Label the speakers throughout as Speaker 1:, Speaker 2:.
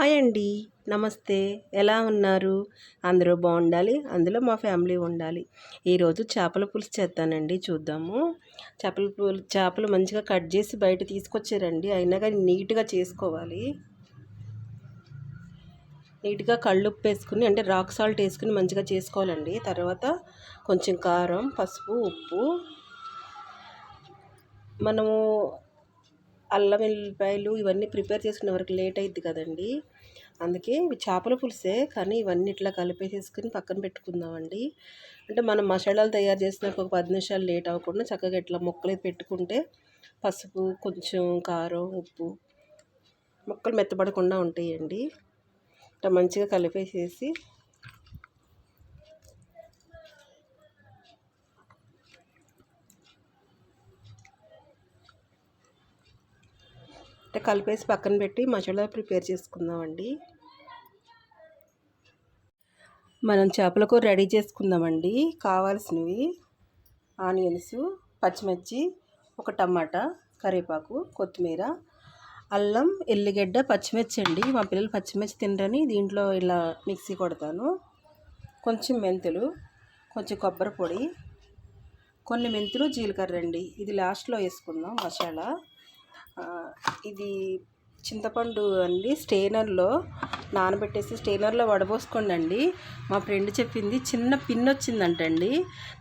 Speaker 1: Hi అండి. నమస్తే. ఎలా ఉన్నారు? అందరూ బాగుండాలి. అందులో మా ఫ్యామిలీ ఉండాలి. ఈరోజు చేపల పులుసు చేస్తానండి. చూద్దాము. చేపల పులు చేపలు మంచిగా కట్ చేసి బయట తీసుకొచ్చారండి. అయినా కానీ నీట్గా చేసుకోవాలి. నీట్గా కళ్ళుప్పు వేసుకుని అంటే రాక్ సాల్ట్ వేసుకుని మంచిగా చేసుకోవాలండి. తర్వాత కొంచెం కారం పసుపు ఉప్పు. మనము అల్లం వెల్లిపాయలు ఇవన్నీ ప్రిపేర్ చేసుకునే వరకు లేట్ అయింది కదండి. అందుకే ఇవి చేపల పులుసే కానీ ఇవన్నీ ఇట్లా కలిపేసేసుకుని పక్కన పెట్టుకుందామండి. అంటే మనం మసాలాలు తయారు చేసినాక ఒక పది నిమిషాలు లేట్ అవ్వకుండా చక్కగా ఇట్లా మొక్కలు పెట్టుకుంటే పసుపు కొంచెం కారం ఉప్పు మొక్కలు మెత్తబడకుండా ఉంటాయండి. ఇట్లా మంచిగా కలిపేసేసి అంటే కలిపేసి పక్కన పెట్టి మసాలా ప్రిపేర్ చేసుకుందామండి. మనం చేపల కూర రెడీ చేసుకుందామండి. కావాల్సినవి ఆనియన్స్ పచ్చిమిర్చి ఒక టమాటా కరివేపాకు కొత్తిమీర అల్లం ఎల్లిగడ్డ పచ్చిమిర్చి అండి. మా పిల్లలు పచ్చిమిర్చి తినరని దీంట్లో ఇలా మిక్సీ కొడతాను. కొంచెం మెంతులు కొంచెం కొబ్బరి పొడి కొన్ని మెంతులు జీలకర్ర అండి. ఇది లాస్ట్లో వేసుకుందాం మసాలా. ఇది చింతపండు అండి. స్టెయినర్లో నానబెట్టేసి స్టెయినర్లో వడబోసుకోండి అండి మా ఫ్రెండ్ చెప్పింది చిన్న పిన్ వచ్చిందంటండి.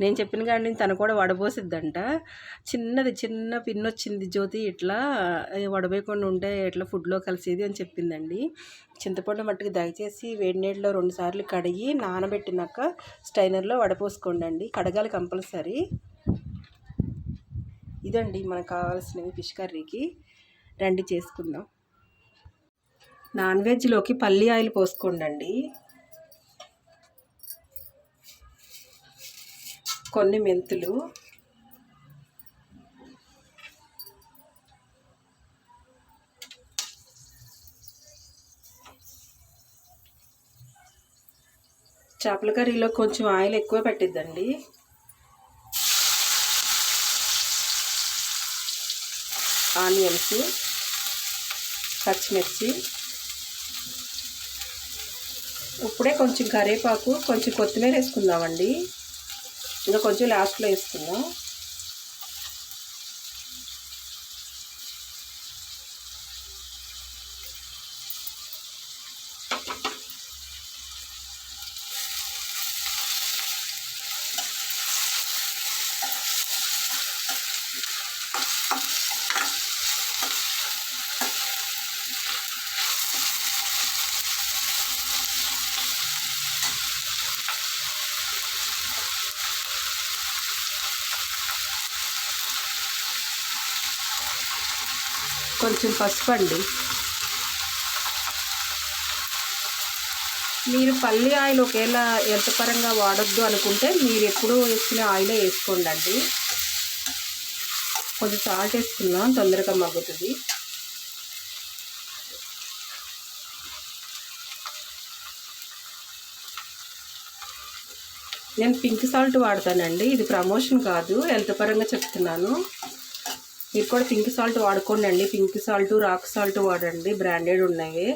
Speaker 1: నేను చెప్పిన కానీ తను కూడా వడబోసిద్దంట. చిన్నది చిన్న పిన్ వచ్చింది జ్యోతి ఇట్లా వడబోయకుండా ఉంటే ఇట్లా ఫుడ్లో కలిసేది అని చెప్పిందండి. చింతపండు మట్టుకు దయచేసి వేడి నీళ్ళలో రెండుసార్లు కడిగి నానబెట్టినాక స్టైనర్లో వడపోసుకోండి అండి కడగాలి కంపల్సరీ. ఇదండి మనకు కావాల్సినవి ఫిష్ కర్రీకి. రండి చేసుకుందాం. నాన్ వెజ్లోకి పల్లి ఆయిల్ పోసుకోండి కొన్ని మెంతులు. చేపల కర్రీలో కొంచెం ఆయిల్ ఎక్కువ పెట్టిద్దండి. ఆనియన్స్ పచ్చిమిర్చి. ఇప్పుడే కొంచెం కరివేపాకు కొంచెం కొత్తిమీర వేసుకుందామండి ఇంకా కొంచెం లాస్ట్లో వేసుకుందాం. కొంచెం పసుపు అండి. మీరు పల్లి ఆయిల్ ఒకవేళ ఎంత పరంగా వాడొద్దు అనుకుంటే మీరు ఎప్పుడు వేసుకునే ఆయిలే వేసుకోండి అండి కొంచెం సాల్ట్ వేసుకున్నాం తొందరగా మగ్గుతుంది. నేను పింక్ సాల్ట్ వాడతానండి. ఇది ప్రమోషన్ కాదు హెల్త్ పరంగా చెప్తున్నాను. మీరు కూడా పింక్ సాల్ట్ వాడుకోండి అండి పింక్ సాల్ట్ రాక్ సాల్ట్ వాడండి. బ్రాండెడ్ ఉన్నాయి.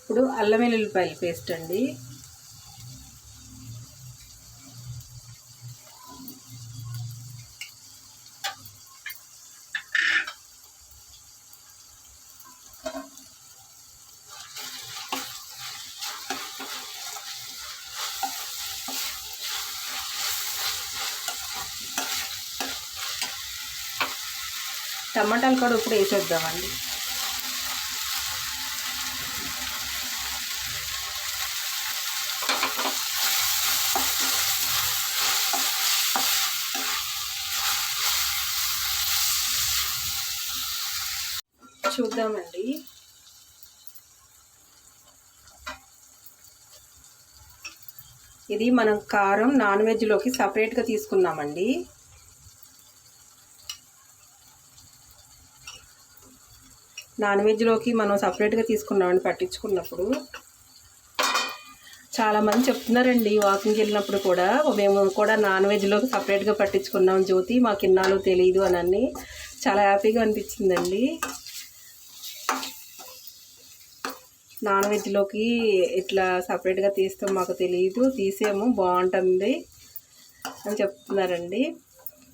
Speaker 1: ఇప్పుడు అల్లం వెల్లుల్లిపాయల పేస్ట్ అండి. టమాటాలు కూడా ఇప్పుడు వేసేద్దామండి. చూద్దామండి. ఇది మనం కారం నాన్ వెజ్లోకి సపరేట్గా తీసుకున్నామండి. నాన్ వెజ్లోకి మనం సపరేట్గా తీసుకున్నామని పట్టించుకున్నప్పుడు చాలామంది చెప్తున్నారండి వాకింగ్కి వెళ్ళినప్పుడు కూడా. మేము కూడా నాన్ వెజ్లోకి సపరేట్గా పట్టించుకున్నాం జ్యోతి మాకు ఇన్నాళ్ళు తెలియదు అని అన్ని. చాలా హ్యాపీగా అనిపించిందండి. నాన్ వెజ్లోకి ఇట్లా సపరేట్గా తీస్తాం మాకు తెలియదు తీసేము బాగుంటుంది అని చెప్తున్నారండి.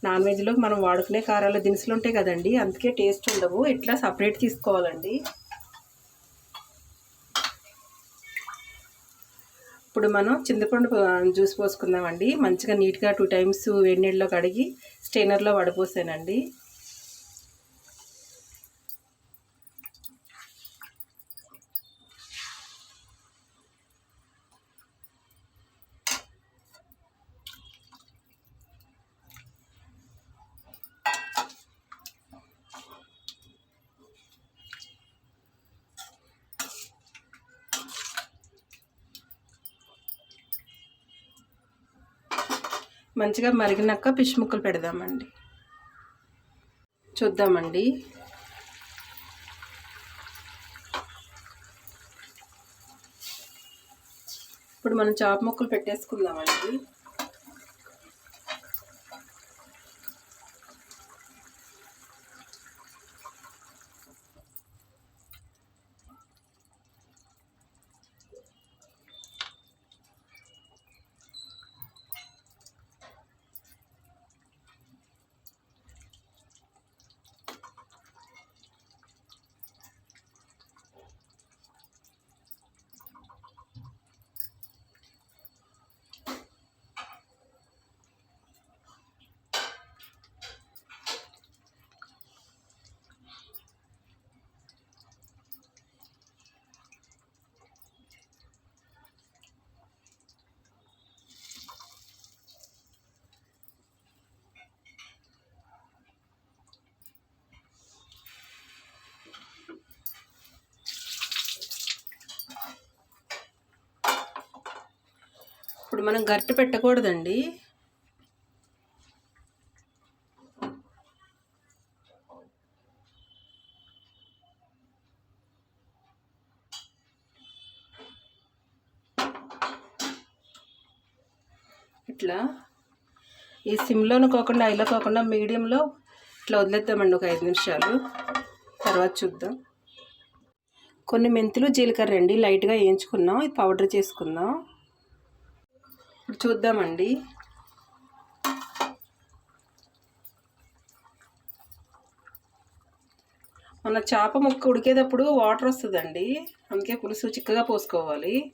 Speaker 1: నాన్ వెజ్లో మనం వాడుకునే కారాల దినుసులు ఉంటాయి కదండి అందుకే టేస్ట్ ఉండవు. ఇట్లా సపరేట్ తీసుకోవాలండి? ఇప్పుడు మనం చింతపండు జ్యూస్ పోసుకుందామండి. మంచిగా నీట్గా టూ టైమ్స్ వేడి నీళ్ళలో కడిగి స్టెయినర్లో వడపోసానండి. మంచిగా మరిగినాక ఫిష్ ముక్కలు పెడదామండి. చూద్దామండి. ఇప్పుడు మనం చాప ముక్కలు పెట్టేసుకుందామండి. ఇప్పుడు మనం గట్టి పెట్టకూడదండి. ఇట్లా ఈ సిమ్లోను కాకుండా ఐలో కాకుండా మీడియంలో ఇట్లా వదిలేద్దామండి ఒక ఐదు నిమిషాలు. తర్వాత చూద్దాం. కొన్ని మెంతులు జీలకర్ర అండి లైట్గా వేయించుకుందాం ఇది పౌడర్ చేసుకుందాం. ఇప్పుడు చూద్దామండి. మన చేప ముక్క ఉడికేటప్పుడు వాటర్ వస్తుందండి. అందుకే పులుసు చిక్కగా పోసుకోవాలి.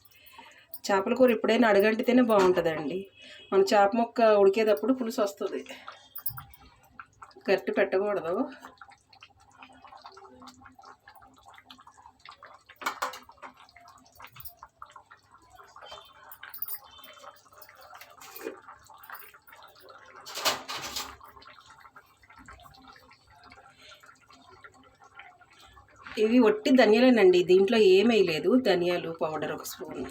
Speaker 1: చేపల కూర ఎప్పుడైనా అడగంటితేనే బాగుంటుందండి. మన చేప ముక్క ఉడికేటప్పుడు పులుసు వస్తుంది. గట్టి పెట్టకూడదు. ఇవి ఒట్టి ధనియాలేనండి. దీంట్లో ఏమీ లేదు. ధనియాలు పౌడర్ ఒక స్పూన్.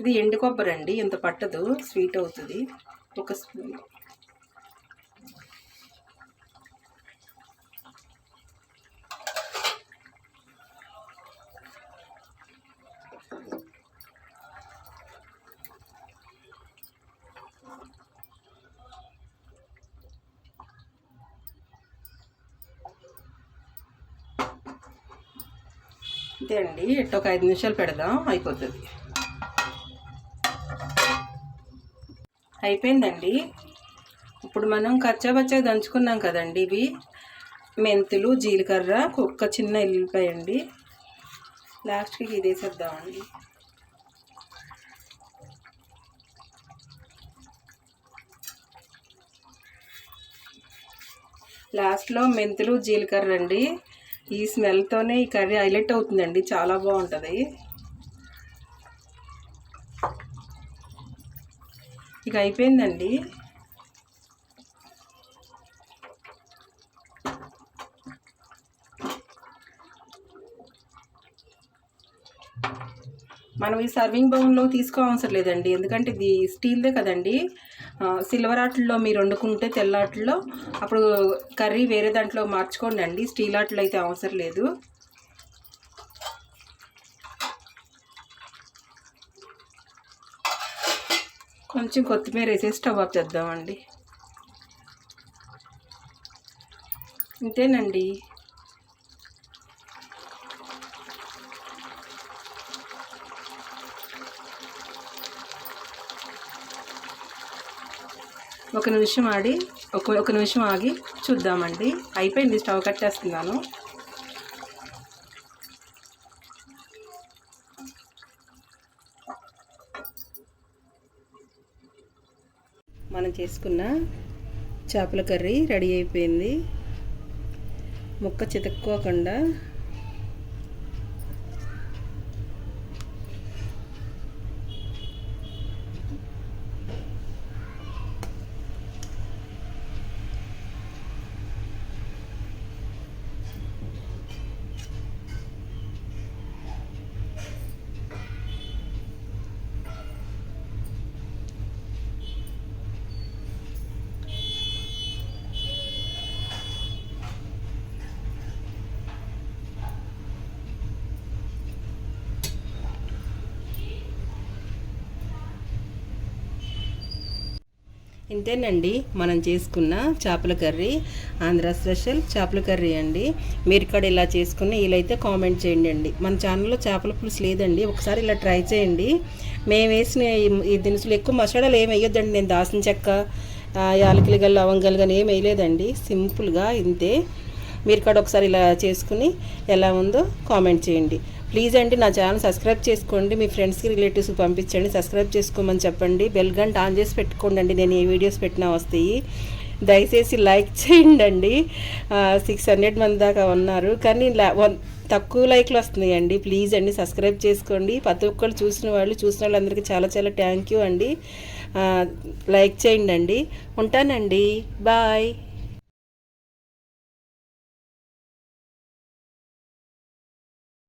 Speaker 1: ఇది ఎండు కొబ్బరి అండి ఇంత పట్టదు. స్వీట్ అవుతుంది. ఒక స్పూన్. అంతే అండి. ఇట్ట ఒక ఐదు నిమిషాలు పెడదాం. అయిపోతుంది. అయిపోయిందండి. ఇప్పుడు మనం కచ్చాబచ్చా దంచుకున్నాం కదండి ఇవి. మెంతులు జీలకర్ర కుక్క చిన్న ఎల్లిపాయ అండి. లాస్ట్కి ఇది వేసేద్దామండి లాస్ట్లో మెంతులు జీలకర్ర అండి. ఈ స్మెల్తోనే ఈ కర్రీ హైలైట్ అవుతుందండి. చాలా బాగుంటుంది. ఇక అయిపోయిందండి. మనం ఈ సర్వింగ్ బౌన్లో తీసుకోవసరం లేదండి. ఎందుకంటే ఇది స్టీల్దే కదండి. సిల్వర్ ఆటల్లో మీరు వండుకుంటే తెల్లాటల్లో అప్పుడు కర్రీ వేరే దాంట్లో మార్చుకోండి అండి స్టీల్ ఆటలు అయితే అవసరం లేదు. కొంచెం కొత్తిమీర వేసి స్టవ్ ఆఫ్ చేద్దామండి. ఇంతేనండి. ఒక నిమిషం ఆడి ఒక ఒక నిమిషం ఆగి చూద్దామండి. అయిపోయింది స్టవ్ కట్టేస్తున్నాను మనం చేసుకున్న చేపల కర్రీ రెడీ అయిపోయింది. ముక్క చితక్కోకుండా ఇంతేనండి మనం చేసుకున్న చేపల కర్రీ. ఆంధ్ర స్పెషల్ చేపల కర్రీ అండి. మీరు ఇక్కడ ఇలా చేసుకుని వీలైతే కామెంట్ చేయండి అండి. మన ఛానల్లో చేపల పులుసు లేదండి. ఒకసారి ఇలా ట్రై చేయండి. మేము వేసిన ఈ- దినుసులు ఎక్కువ మసాలాలు ఏమి వేయొద్దండి. నేను దాసిన చెక్క యాలకులు గల లవంగాలు కానీ ఏమి వేయలేదండి. సింపుల్గా ఇంతే. మీరు ఇక్కడ ఒకసారి ఇలా చేసుకుని ఎలా ఉందో కామెంట్ చేయండి. ప్లీజ్ అండి నా ఛానల్ సబ్స్క్రైబ్ చేసుకోండి మీ ఫ్రెండ్స్కి రిలేటివ్స్కి పంపించండి సబ్స్క్రైబ్ చేసుకోమని చెప్పండి. బెల్ గంట ఆన్ చేసి పెట్టుకోండి అండి నేను ఏ వీడియోస్ పెట్టినా వస్తాయి. దయచేసి లైక్ చేయండి అండి. సిక్స్ హండ్రెడ్ మంది దాకా ఉన్నారు. కానీ వన్ తక్కువ లైక్లు వస్తున్నాయండి ప్లీజ్ అండి సబ్స్క్రైబ్ చేసుకోండి. ప్రతి ఒక్కరు చూసిన వాళ్ళు చూసిన వాళ్ళందరికీ చాలా చాలా థ్యాంక్ యూ అండి. లైక్ చేయండి అండి. ఉంటానండి. బాయ్.